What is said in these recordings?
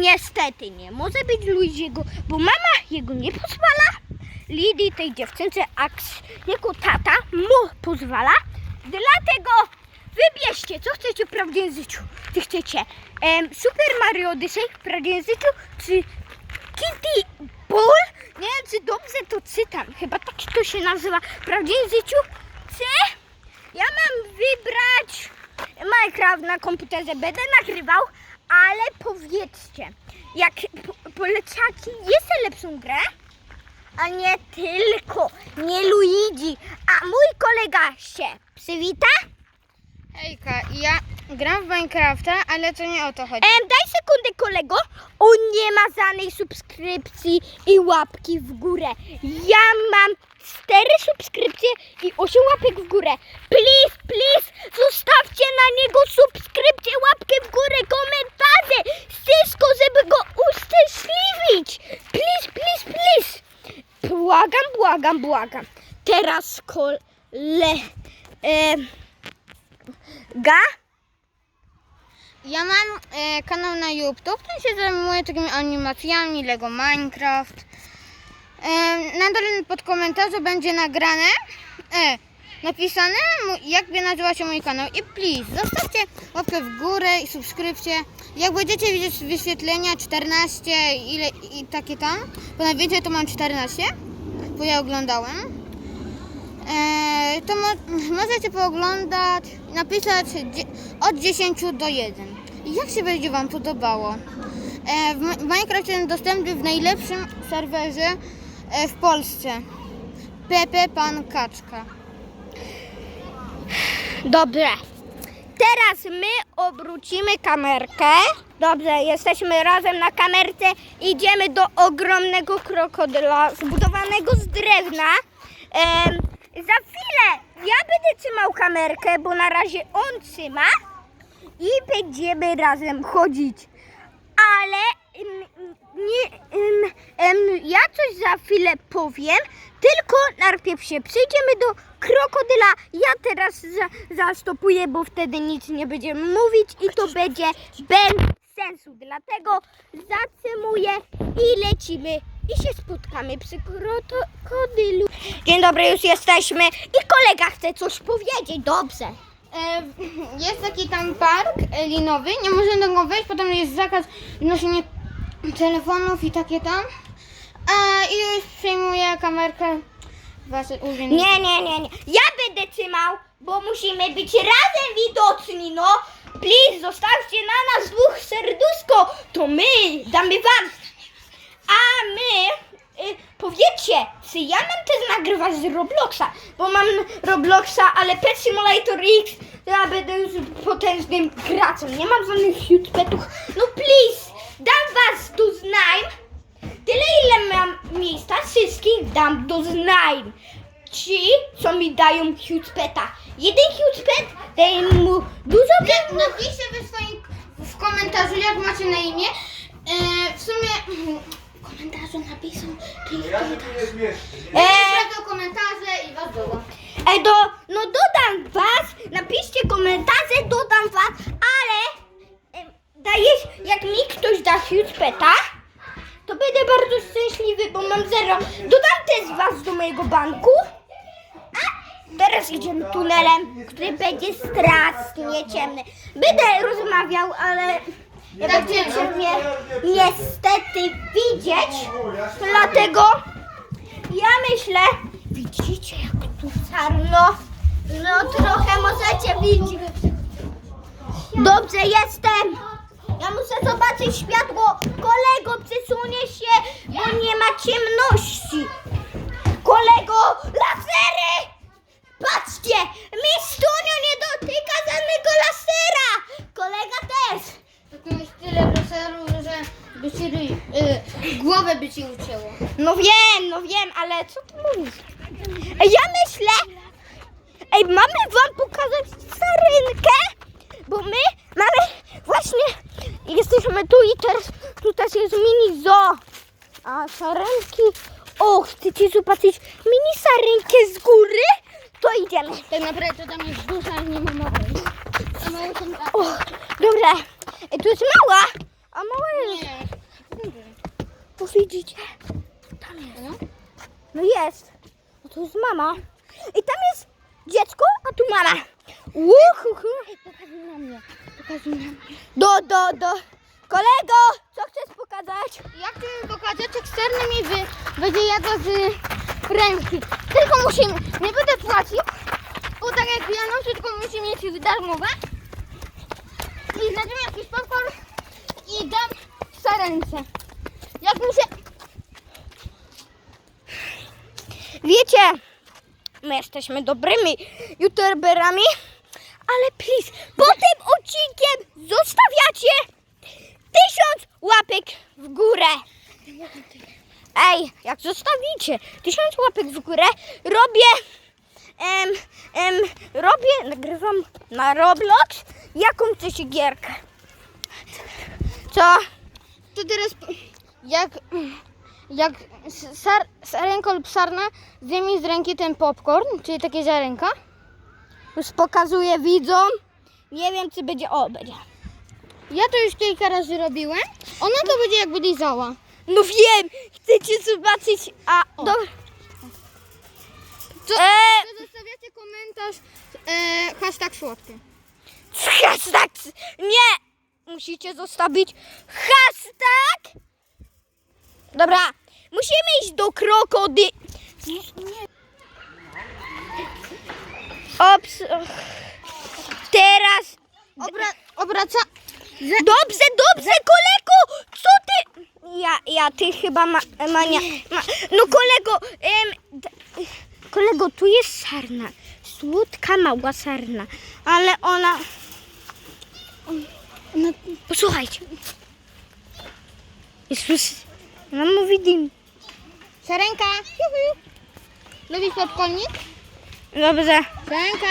Niestety nie może być Luigiego, bo mama jego nie pozwala. Lidii, tej dziewczynce, a jego tata mu pozwala. Dlatego wybierzcie, co chcecie w prawdziwym życiu. Czy chcecie em, Super Mario Odyssey w prawdziwym życiu, czy Kitty Ball? Nie wiem, czy dobrze to czytam. Chyba tak to się nazywa w prawdziwym życiu. Czy ja mam wybrać Minecraft na komputerze? Będę nagrywał, ale powiedzcie, jak po, polecacie jest lepszą grę, a nie tylko, nie Luigi, a mój kolega się przywita. Hejka, ja gram w Minecrafta, ale to nie o to chodzi. Em, daj sekundę kolego, on nie ma żadnej subskrypcji i łapki w górę. Ja mam cztery subskrypcje i osiem łapek w górę. Please, please, zostawcie na niego subskrypcję, łapkę w górę, komentarze, wszystko, żeby go uszczęśliwić. Please, please, please. Błagam, błagam, błagam. Teraz kole... em, ga? Ja mam e, kanał na YouTube, który się zajmuje takimi animacjami Lego Minecraft. Na pod komentarzu będzie nagrane, e, napisane, jakby nazywa się mój kanał. I please, zostawcie łapkę w górę i subskrypcję. Jak będziecie widzieć wyświetlenia 14 ile, i takie tam, bo na więcej to mam 14, bo ja oglądałem. E, to mo- możecie pooglądać, napisać od 10 do 1. I jak się będzie Wam podobało? E, w, Minecraft jest dostępny w najlepszym serwerze w Polsce. Pepe Pan Kaczka. Dobrze. Teraz my obrócimy kamerkę. Dobrze, jesteśmy razem na kamerce. Idziemy do ogromnego krokodyla zbudowanego z drewna. Em, za chwilę ja będę trzymał kamerkę, bo na razie on trzyma i będziemy razem chodzić. Ale em, nie, em, em, ja coś za chwilę powiem, tylko najpierw się przejdziemy do krokodyla. Ja teraz za, zastopuję, bo wtedy nic nie będziemy mówić i to będzie bez sensu. Dlatego zatrzymuję i lecimy i się spotkamy przy krokodylu. Dzień dobry, już jesteśmy i kolega chce coś powiedzieć. Dobrze. E, jest taki tam park e, linowy, nie można do go wejść, potem jest zakaz noszenia telefonów i takie tam. A, I już przejmuję kamerkę. Wasze urzędnicy. Nie, nie, nie, nie. Ja będę trzymał, bo musimy być razem widocni, no. Please, zostawcie na nas dwóch serduszko. To my damy wam. A my, y, powiedzcie, czy ja mam też nagrywać z Robloxa? Bo mam Robloxa, ale Pet Simulator X, ja będę już potężnym graczem. Nie mam żadnych huge petów. No please, dam was do znajm. Tyle ile mam miejsca, wszystkich dam do znajm. Ci, co mi dają huge peta. Jeden huge pet daje mu dużo Na- Napiszcie wy swoim w komentarzu, jak macie na imię. E, w sumie w komentarzu napiszą, ich Ja się tu nie zmieszczę. E, Sprawdzę komentarze i was dodam. e, do, no dodam was, napiszcie komentarze, dodam was, ale e, dajesz, jak mi huge peta, to będę bardzo szczęśliwy, bo mam zero. Dodam też was do mojego banku. A teraz idziemy tunelem, który będzie strasznie ciemny. Będę rozmawiał, ale nie Tak będziecie mnie niestety widzieć. Dlatego ja myślę, widzicie jak tu czarno? No trochę możecie widzieć. Dobrze jestem. Ja muszę zobaczyć światło. Kolego, przesunie się, bo nie ma ciemności. Kolego, lasery! Patrzcie, Mistunio nie dotyka żadnego lasera. Kolega też. Tylko jest tyle laserów, że by ci ryj, y, głowę by ci ucięło. No wiem, no wiem, ale co ty mówisz? Ej, ja myślę, ej, mamy wam pokazać sarynkę, bo my mamy właśnie, jesteśmy tu i teraz, tu też jest mini zoo, a sarenki, o, chcecie zobaczyć mini sarynkę z góry? To idziemy. Tak naprawdę to tam jest duża, ale nie ma mowy. A mało są tak. O, dobra, ej, tu jest mała, a małe jest. Nie. Tu widzicie? Tam jest. No. No jest. No to jest mama. I tam jest dziecko, a tu mama. Uhuhu. Pokazuj na mnie. Pokazuj na mnie. Do, do, do. Kolego, co chcesz pokazać? Ja chcę pokazać, jak sterny mi wy, będzie jadła z ręki. Tylko musimy, nie będę płacił, bo tak jak Janusz, tylko musi mieć darmowe. I znajdziemy jakiś popcorn i dam sarence. Jak mi się... Wiecie, my jesteśmy dobrymi youtuberami, ale please, po tym odcinkiem zostawiacie tysiąc łapek w górę. Ej, jak zostawicie tysiąc łapek w górę, robię, em, em, robię, nagrywam na Roblox jakąś gierkę. Co? To teraz jak, jak sar, sarenko lub sarna zdejmij z ręki ten popcorn, czyli takie ziarenka. Już pokazuję widzom. Nie wiem, czy będzie, o, będzie. Ja to już kilka razy robiłem. Ona to będzie jakby lizała. No wiem, chcecie zobaczyć, a O. do... Co, E. to zostawiacie komentarz e, hashtag słodkie. Hashtag, nie, musicie zostawić hashtag. Dobra, musimy iść do krokody. Ops, teraz, Obra, obraca... dobrze, dobrze, kolego, co ty? Ja, ja, ty chyba ma, mania, ma, no kolego, em, kolego, tu jest sarna, słodka mała sarna, ale ona, No, posłuchajcie, Jezus, ona mówi dim, sarenka. Juhu. Lubisz podkolnik? dobrze, Sarenka.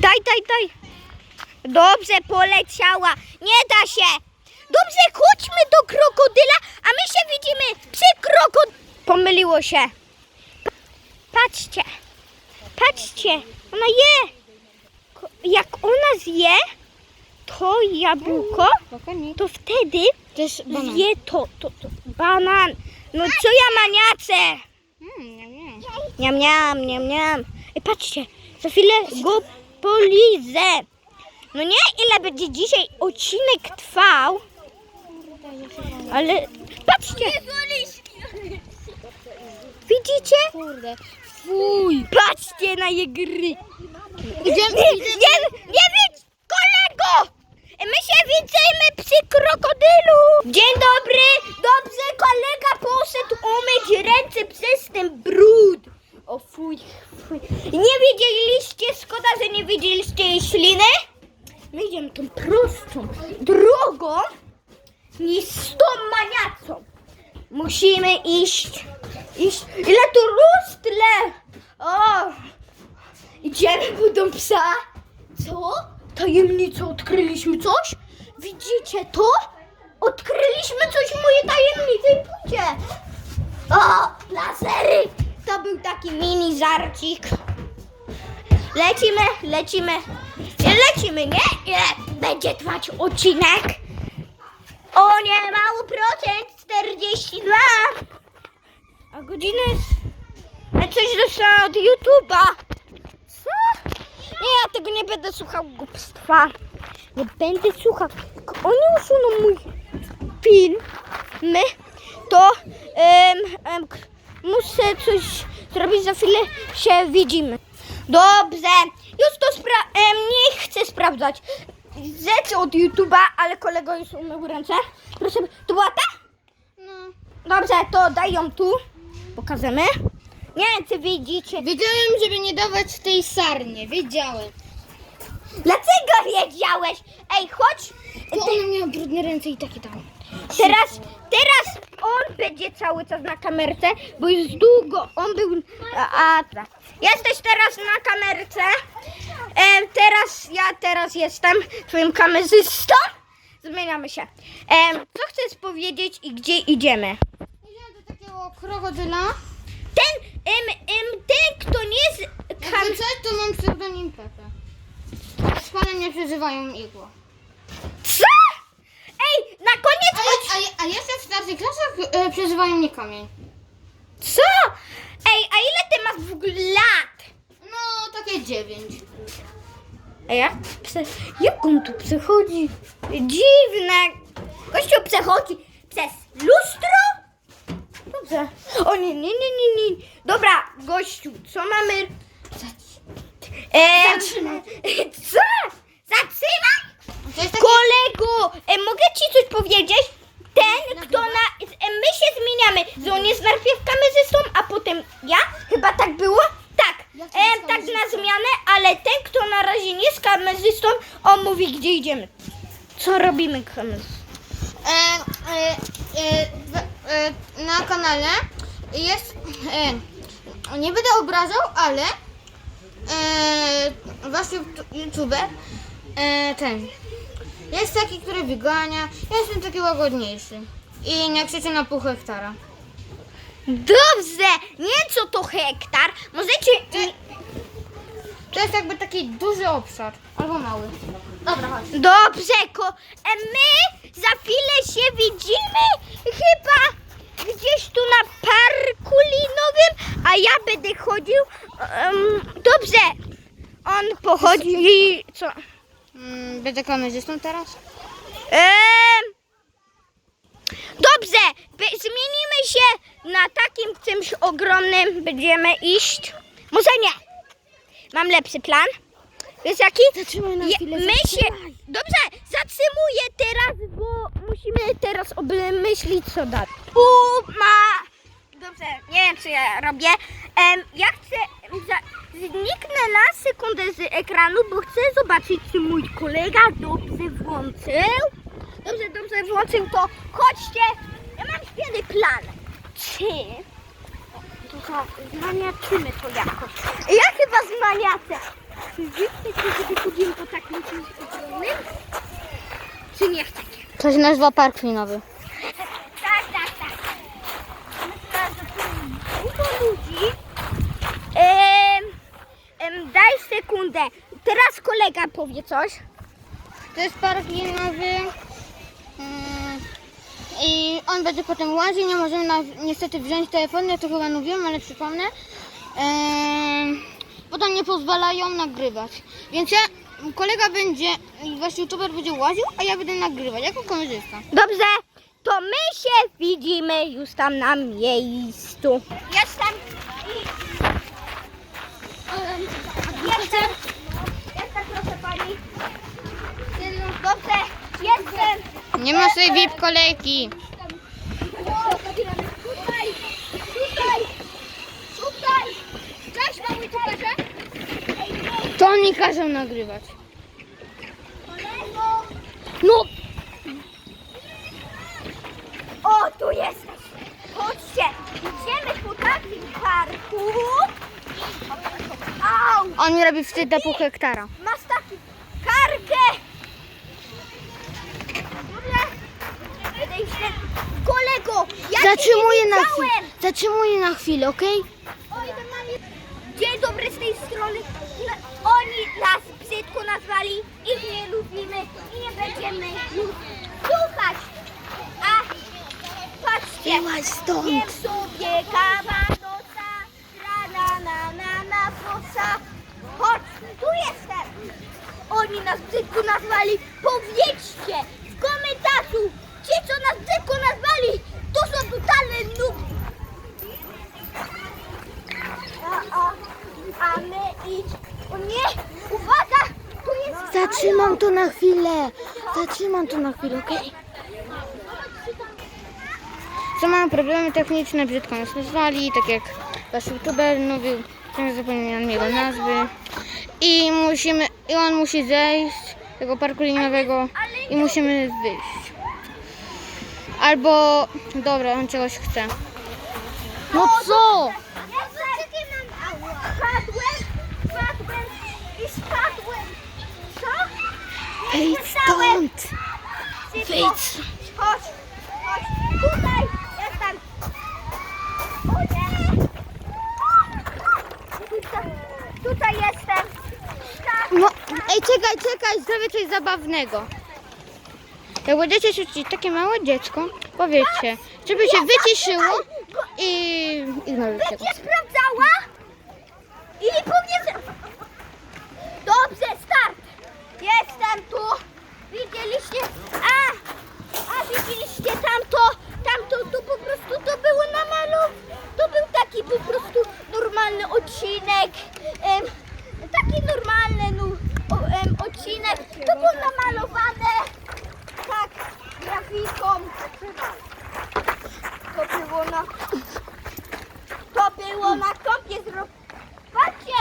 daj, daj, daj, dobrze, poleciała, nie da się, dobrze, chodźmy do krokodyla, a my się widzimy przy krokodylu, pomyliło się, patrzcie, patrzcie, ona je, jak ona zje to jabłko, to wtedy zje to, to, to, banan, no co ja maniacę, Mm. Niam, niam, niam, niam. I patrzcie, za chwilę go polizę. No nie, ile będzie dzisiaj odcinek trwał, ale patrzcie. Widzicie? Kurde. Fuj. Patrzcie na je gry. Idziemy, Nie, nie, nie widz, kolego! My się widzimy przy krokodylu. Dzień dobry. Dobrze, kolega poszedł umyć ręce przez ten brud. O fuj, fuj. Nie widzieliście, szkoda, że nie widzieliście jej śliny? My idziemy tą prostą drogą niż z tą maniacą. Musimy iść, iść. Ile tu rustle? O, Idziemy budą psa. Co? Tajemnicą odkryliśmy coś? Widzicie to? Odkryliśmy coś w mojej tajemnicy pójdzie. O, lasery. To był taki mini żarcik. Lecimy, lecimy. Lecimy, nie? Ile będzie trwać odcinek? O nie, mało procent, 42. A godzina jest... Ja coś dostałam od YouTube'a. Co? Nie, ja tego nie będę słuchał głupstwa. Nie będę słuchał. Jak oni usuną mój film, to em, k- muszę coś zrobić. Za chwilę się widzimy. Dobrze. Już to spra- em, nie chcę sprawdzać rzeczy od YouTube'a, ale kolego już umył ręce. Proszę, to była ta? No. Dobrze, to daj ją tu. Pokażemy. Nie wiem, czy widzicie. Wiedziałem, żeby nie dawać tej sarnie. Wiedziałem. Dlaczego wiedziałeś? Ej, chodź. Bo ona miała brudne ręce i takie tam. Teraz, teraz on będzie cały czas na kamerce, bo już długo on był. A, a tak. Jesteś teraz na kamerce. E, teraz ja teraz jestem twoim kamerzystą. Zmieniamy się. E, co chcesz powiedzieć i gdzie idziemy? Idziemy do takiego krokodyla. Ten, em, em, ten kto nie jest kam- Jakby coś, to mam pseudonim Pepe. Z panem nie przeżywają igło. Co? a jeszcze w starszych klasach e, przezywają mnie kamień. Co? Ej, a ile ty masz w ogóle lat? No, takie dziewięć. A jak? Jak on tu przechodzi? Dziwne. Gościu przechodzi przez lustro? Dobrze. O nie, nie, nie, nie, nie. Dobra, gościu, co mamy... Eee, Zatrzymaj. Co? Zatrzymaj? Takie... Kolego, e, mogę ci coś powiedzieć? Ten, kto na... E, my się zmieniamy, że on jest najpierw kamerzystą, a potem ja? Chyba tak było? Tak, e, tak na zmianę, ale ten, kto na razie nie jest kamerzystą, on mówi, gdzie idziemy. Co robimy kamerzystą? E, e, e, w- e, na kanale jest. E, nie będę obrażał, ale e, wasz YouTube- youtuber e, ten jest taki, który wygania. Ja jestem taki łagodniejszy. I nie krzyczy na pół hektara. Dobrze, nie co to hektar, możecie... To jest jakby taki duży obszar. Albo mały. Dobra, chodź. Dobrze, ko... E, my za chwilę się widzimy chyba gdzieś tu na parku linowym, a ja będę chodził. em, dobrze, on pochodzi co? Mm, będę kamerzystą teraz? Em, dobrze, zmienimy się na takim czymś ogromnym. Będziemy iść. Może nie. Mam lepszy plan. Wiesz jaki? Zatrzymaj na Je- chwilę, My się. zatrzymaj. Dobrze, zatrzymuję teraz, bo musimy teraz obmyślić co dać. U ma. Dobrze, nie wiem co ja robię. Em, ja chcę. Za, zniknę na sekundę z ekranu, bo chcę zobaczyć, czy mój kolega dobrze włączył. Dobrze, dobrze włączył to. Chodźcie. Ja mam świetny plan. Czy. Tylko zmaniaczymy to jakoś. Ja chyba zmaniacę. Czy wy chcecie, żeby po? Czy nie chcecie? To się nazywa park linowy. Tak, tak, tak. Myślę, że tu dużo ludzi. Em, em, daj sekundę. Teraz kolega powie coś. To jest park linowy. Mm, I on będzie potem łaził. Nie możemy na, niestety wziąć telefonu, ja to chyba mówiłem, ale przypomnę. Ehm, bo tam nie pozwalają nagrywać. Więc ja, kolega będzie, wasz youtuber będzie łaził, a ja będę nagrywać jako kamerzysta. Dobrze, to my się widzimy już tam na miejscu. Jestem. Em, Jestem. Jestem, proszę pani. Dobrze, jestem. Nie ma sobie VIP kolejki. Tutaj, tutaj, tutaj. Cześć, mały tuperze. To on mi każą nagrywać. Kolego. No. O, tu jesteś. Chodźcie, idziemy po takim parku. On mi robi wstyd na pół hektara. masz taki karkę. Kolego, ja Zatrzymuję na nie chwilę. widziałem. Zatrzymuję na chwilę, mamy... Dzień dobry z tej strony. Oni nas brzydko nazwali, ich nie lubimy i nie będziemy słuchać. A patrzcie, Byłaś stąd. jem sobie kawa noca, rana na na na fosa. Tu jestem. Oni nas brzydko nazwali. Powiedzcie w komentarzu, ci co nas brzydko nazwali, to są totalne nuby. A, a, a my idź. O nie! Uwaga! Tu jest. Zatrzymam to na chwilę. Zatrzymam to na chwilę, okej? Co mam problemy techniczne, brzydko nas nazwali, tak jak wasz youtuber mówił, teraz zapomniałam jego nazwy. I musimy, i on musi zejść z tego parku linowego i musimy wyjść. Albo, dobra, on czegoś chce. No co? Spadłem, spadłem i spadłem. Co? Nie Wejdź słyszałem. stąd. Wyjdź. Chodź. Tutaj jestem. O nie! Tutaj, tutaj jestem. Tak. No, ej, czekaj, czekaj, zrobię coś zabawnego. Jak będziecie się takie małe dziecko, Powiedzcie, żeby się wyciszyło i ignorujcie go. Będzie sprawdzała i powiedz... Dobrze, start! Jestem tu! Widzieliście? A! A widzieliście tamto? Tamto to po prostu to było na malu. To był taki po prostu normalny odcinek. Em, taki normalny no, o, em, odcinek. To było namalowane tak grafiką. To było na to było na kopie zro... Patrzcie!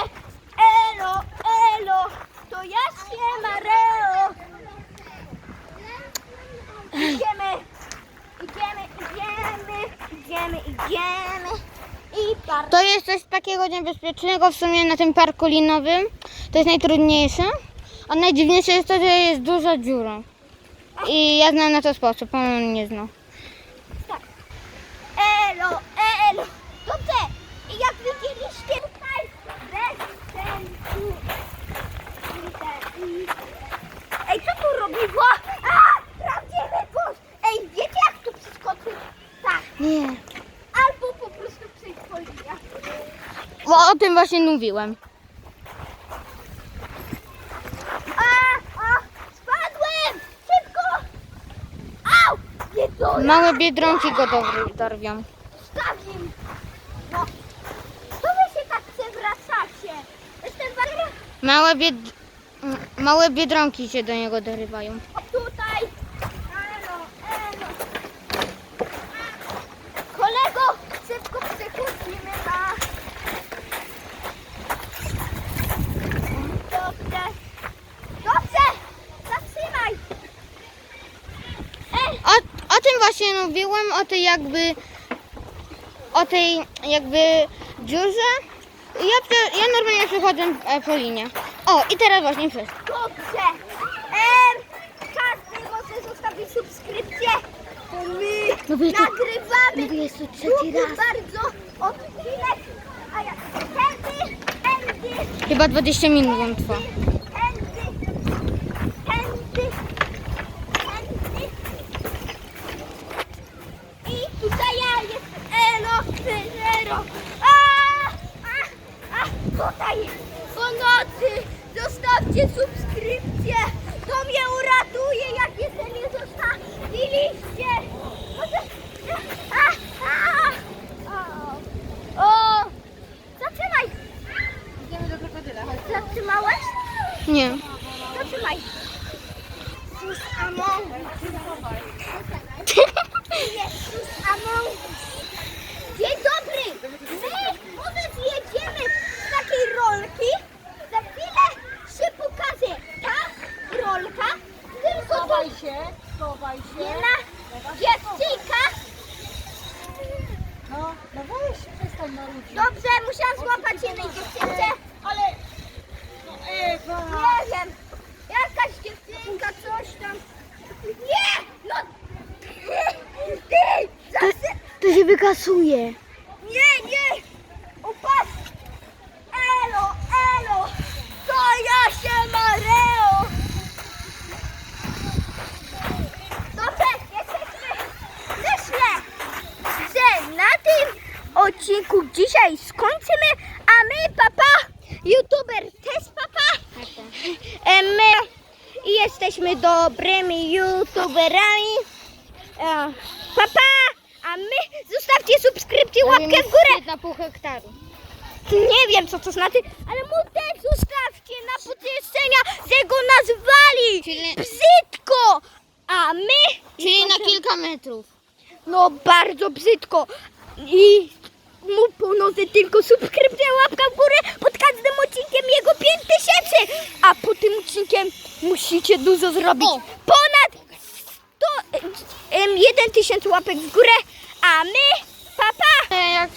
Elo, elo! To ja się Mareo! Idziemy! Idziemy, idziemy, idziemy, idziemy. I par... To jest coś takiego niebezpiecznego w sumie na tym parku linowym. To jest najtrudniejsze. A najdziwniejsze jest to, że jest duża dziura. I ja znam na to sposób, on nie zna. Tak. Elo, elo! Dobrze! I jak widzieliście tutaj, bez sensu. Ej, co tu robiło? A! Prawdziwy kurs! Ej, wiecie jak tu przeskoczyć? Tak. Nie. Albo po prostu przejść po liniach. Bo o tym właśnie mówiłem. A! A! Spadłem! Szybko! Au! Biedola! Małe biedronki go dor- dorwią. Stawim! No. To wy się tak przewracacie? Jestem bardzo... Małe bied... Małe biedronki się do niego dorywają. O, tutaj! Elo, elo! Kolego, szybko przechodzimy na... Dobrze! Dobrze! Zatrzymaj! Ej! O, o mówiłem, o tej jakby... O tej jakby dziurze. Ja, ja normalnie przechodzę e, po linie. O, i teraz właśnie wszystko. Dobrze! Em, każdy może zostawić subskrypcję, bo my No to- nagrywamy no jest to trzeci raz. bardzo odcinek, a ja tędy, tędy, Chyba 20 minut on trwa. tędy, tędy, tędy. I tutaj ja jestem Elo Ferrero. A, a, a, tutaj pomocy. Zostawcie subskrypcję. To mnie uratuje, jak jeszcze nie zostawiliście. Może- A, a, o, o, zatrzymaj. Idziemy do Zatrzymałeś? Nie. Zatrzymaj. Sus Among Jezus Among Dzień dobry! My może zjedziemy z takiej rolki. Za chwilę się pokaże ta rolka, tylko to Schowaj się, schowaj się. jedna dziewczynka. No, no weź, przestań marudzić. Dobrze, musiałam złapać jednej dziewczynce. Ale... No Ewa! Nie wiem, jakaś dziewczynka, coś tam. Nie! No! Ty! Zawsze... To się wykasuje. Nie, nie! Upatrz! Elo, elo! To ja się Mareo! Dobrze, jesteśmy! Myślę, że na tym odcinku dzisiaj skończymy, a my, papa, youtuber też papa, e, my jesteśmy dobrymi youtuberami. E, Papa, my zostawcie subskrypcję, łapkę w górę. Na pół hektaru. Nie wiem co to znaczy, ale mu też zostawcie na pocieszenia, że go nazwali Czyli- brzydko, a my, Czyli na kilka metrów. no bardzo brzydko i mu ponoszę tylko subskrypcja, łapka w górę pod każdym odcinkiem jego 5000, a po tym odcinkiem musicie dużo zrobić, O! ponad 100, em, 1000 łapek w górę, a my, papa, E, Jak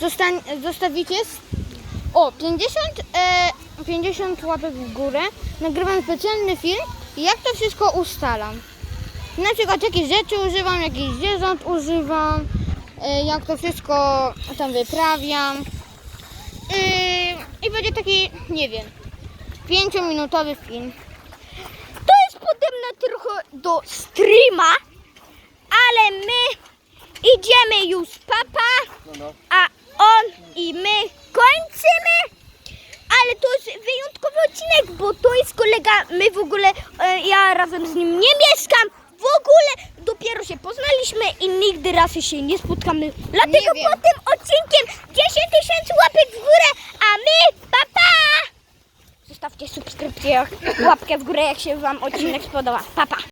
zostań, zostawicie o 50, e, 50 łapek w górę, nagrywam specjalny film, jak to wszystko ustalam. Na przykład jakie rzeczy używam, jakich zwierząt używam, e, jak to wszystko tam wyprawiam. E, I będzie taki, nie wiem, 5-minutowy film. To jest podobne trochę do streama, ale my idziemy już, papa, a on i my kończymy. Ale to jest wyjątkowy odcinek, bo to jest kolega, my w ogóle, e, ja razem z nim nie mieszkam. W ogóle dopiero się poznaliśmy i nigdy razy się nie spotkamy. Dlatego Nie po tym odcinkiem 10 tysięcy łapek w górę, a my papa! Zostawcie subskrypcję, łapkę w górę, jak się Wam odcinek spodobał. Papa!